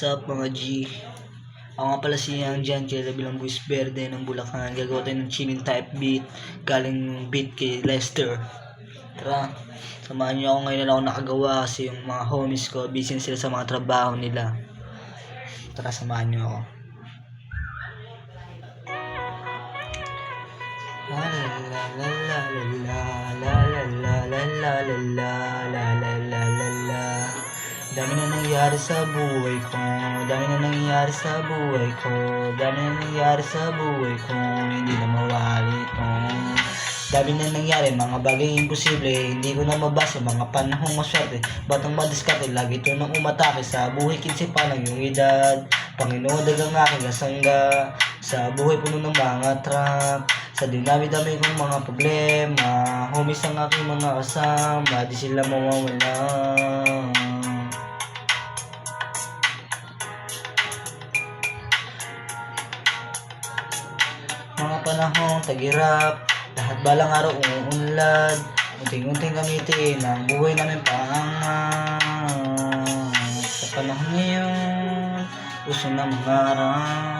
What's mga G? Ako nga pala si Yang Jan kaya bilang Buis Verde ng Bulacan. Gagawa tayo ng chilling type beat galing beat kay Lester. Tara, samahan niyo ako ngayon na ako nakagawa kasi yung mga homies ko busy sila sa mga trabaho nila. Tara, samahan niyo ako. La la la la la la la la la la la la Dami na nangyayari sa buhay ko. Dami na nangyayari sa buhay ko. Dami na nangyayari sa buhay ko. Hindi na mawari ito Dami na nangyari, mga bagay imposible. Hindi ko na mabasa, mga panahong maswerte. Batang madiskarte, lagi ito nang umatake. Sa buhay kinsi pa lang yung edad. Panginoon dagang aking kasangga Sa buhay puno ng mga trap. Sa dinami-dami kong mga problema. Homies ang aking mga kasama. Di sila mawawala Mga panahong tagirap Lahat balang araw umuunlad Unting-unting gamitin ang buhay namin paangat Sa panahon ngayon Gusto na mangarap